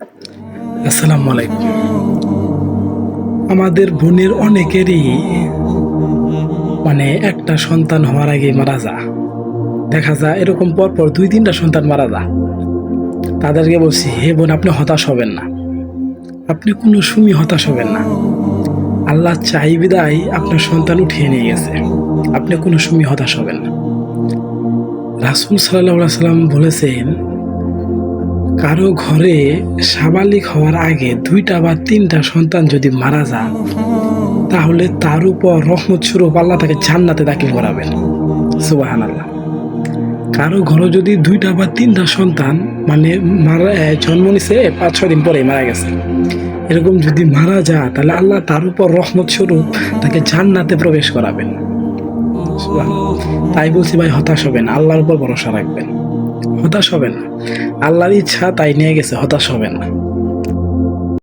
আসসালামু আলাইকুম। আমাদের বোনের অনেকেরই মানে একটা সন্তান হওয়ার আগে মারা যা। দেখা যায় এরকম পরপর দুই তিনটা সন্তান মারা যা। তাদেরকে বলছি, হে বোন, আপনি হতাশ হবেন না। আপনি কোনো সুমি হতাশ হবেন না। আল্লাহ চাই বিদায় আপনার সন্তান উঠিয়ে নিয়ে গেছে। আপনি কোনো সুমি হতাশ হবেন না। রাসুল সাল্লাহ সাল্লাম বলেছেন কারও ঘরে সাবালিক হওয়ার আগে দুইটা বা তিনটা সন্তান যদি মারা যান, তাহলে তার উপর রহমত স্বরূপ আল্লাহ তাকে জান্নাতে দাখিল করাবেন। সুবাহান আল্লাহ কারও ঘরে যদি দুইটা বা তিনটা সন্তান মানে মারা জন্ম নিছে পাঁচ, ছয় দিন পরে মারা গেছে। এরকম যদি মারা যায়, তাহলে আল্লাহ তার উপর রহমত স্বরূপ তাকে জান্নাতে প্রবেশ করাবেন। তাই বলছি ভাই, হতাশ হবেন, আল্লাহর উপর ভরসা রাখবেন। হতাশ হবেন আল্লাহর ইচ্ছা তাই নিয়ে গেছে হতাশ হবেন না।